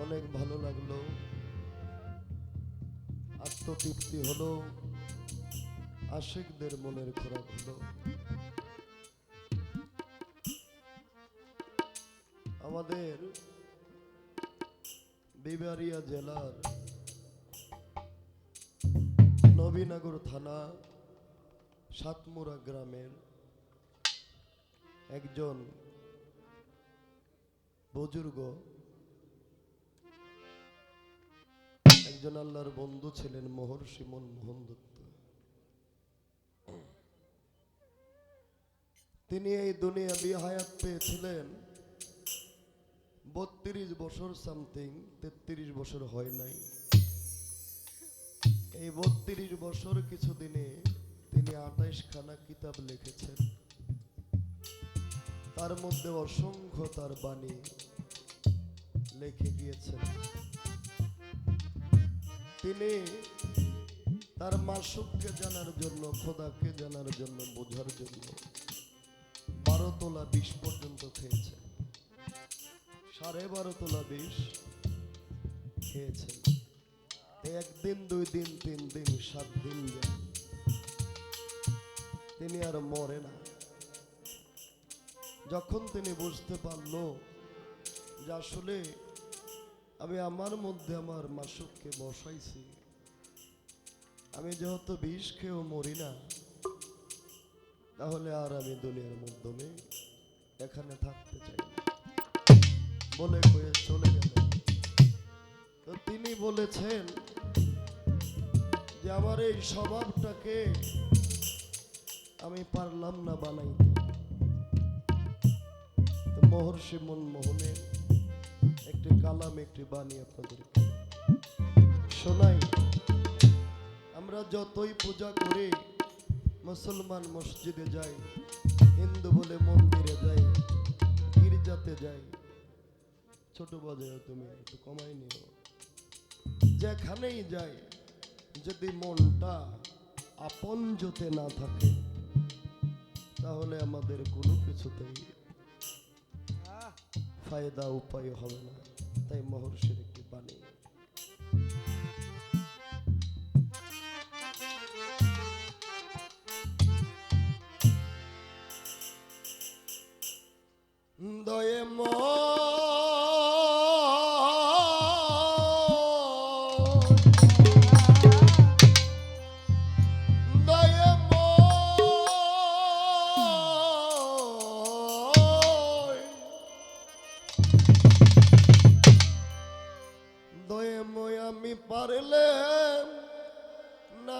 অনেক ভালো লাগল। আত্মতৃপ্তি হলো। আশিকদের মনের খোরাক হলো। আমাদের বিবারিয়া জেলার নবীনগর থানা, সাতমুরা গ্রামের একজন বুজুর্গ একজন আল্লাহর বন্ধু ছিলেন মহর্ষি মনমোহন দত্ত। তিনি এই দুনিয়া হায়াত পেয়েছিলেন। বত্রিশ বছর সামথিং, তেত্রিশ বছর হয় নাই। এই বত্রিশ বছর কিছুদিনে তিনি আঠাইশ খানা কিতাব লিখেছেন। তার মধ্যে অসংখ্য তার বাণী লিখে গিয়েছেন তিনি তার মাসুককে জানার জন্য, খোদাকে জানার জন্য, বোঝার জন্য বারো তোলা বিষ পর্যন্ত খেয়েছেন সাড়ে বারো তোলা বিষ খেয়েছেন একদিন, দুই দিন, তিন দিন, সাত দিন যায়। তিনি আর মরে না। যখন তিনি বুঝতে পারল যে আসলে আমি আমার মধ্যে আমার মাসুককে বসাইছি। আমি যেহেতু বিষ খেয়েও মরি না, তাহলে আর আমি দুনিয়ার মাধ্যমে এখানে থাকতে চাই বলে কয়ে চলে গেলেন। তো তিনি বলেছেন যে, আমার এই স্বভাবটাকে আমি পারলাম না বানাইতে। তো মহর্ষি মনমোহনের কালাম একটি বাণী আপনাদেরকে শোনাই। আমরা যতই পূজা করি মুসলমান মসজিদে যাই হিন্দু বলে মন্দিরে যাই গির্জাতে যাই ছোট বাজায় তুমি একটু কমাই নিও। যেখানেই যাই যদি মনটা আপন জোতে না থাকে তাহলে আমাদের কোনো কিছুতেই ফায়দা উপায় হবে না। তাই মহর্ষির একটি বাণী। দয়ে মো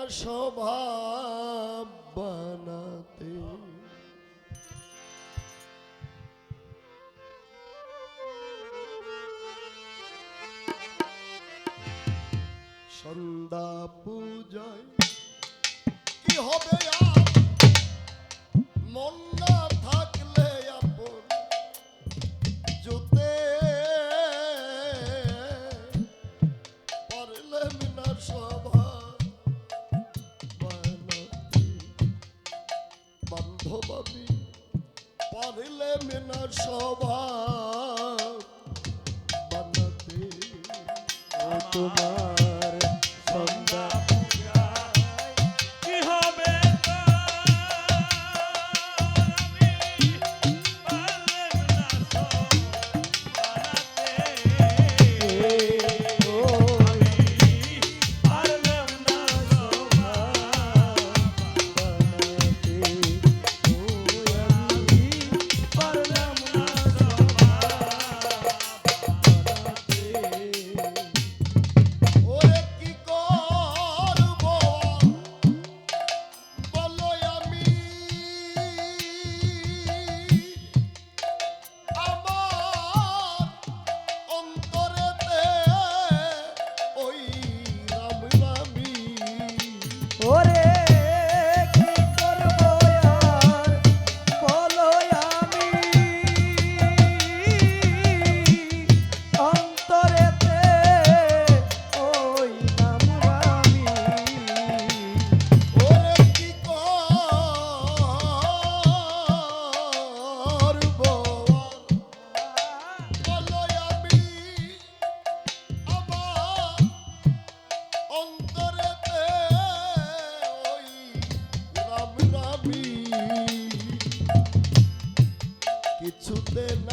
স্বভাব বানাতে। সন্ধ্যা পূজায় কি হবে আর? মন তোমার le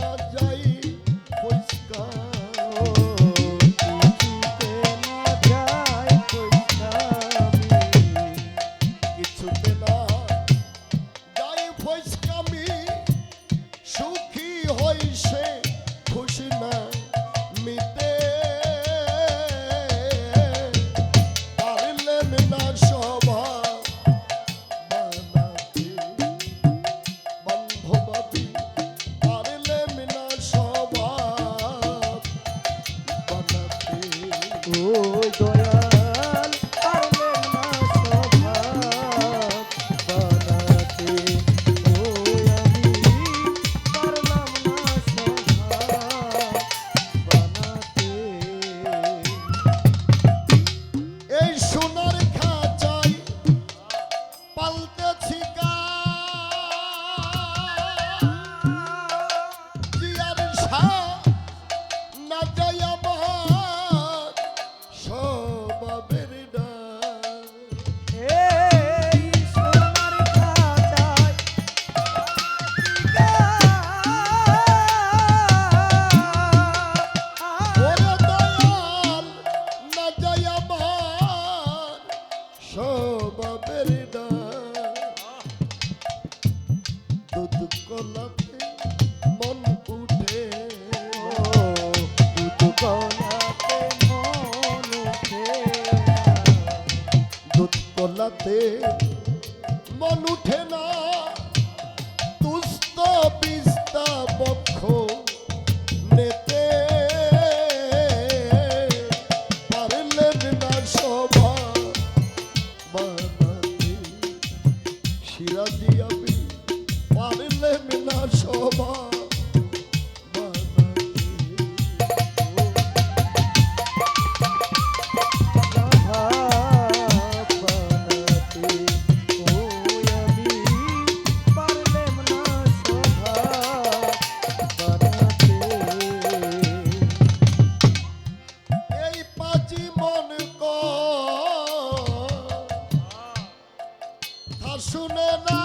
মন উঠে শুনে না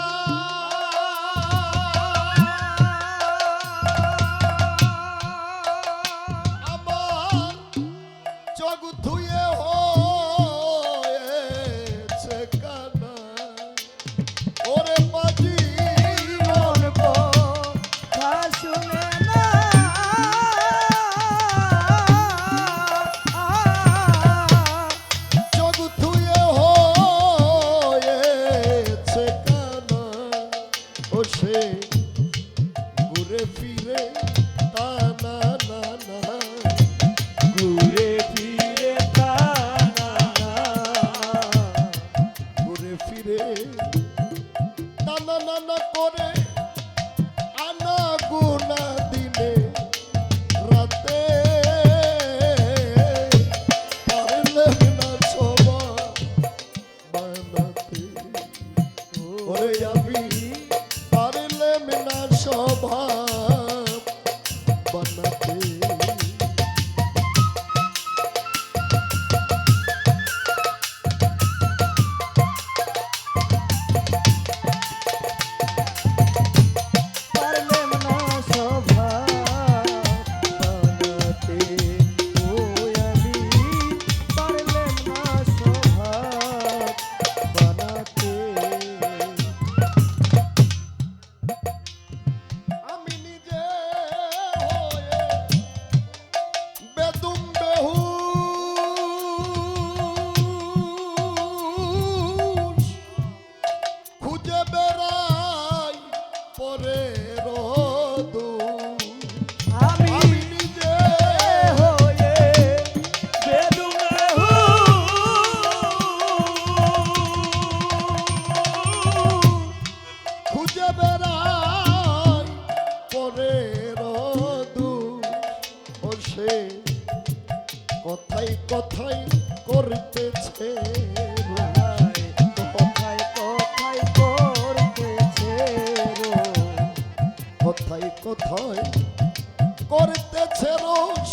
করতেছে রোজ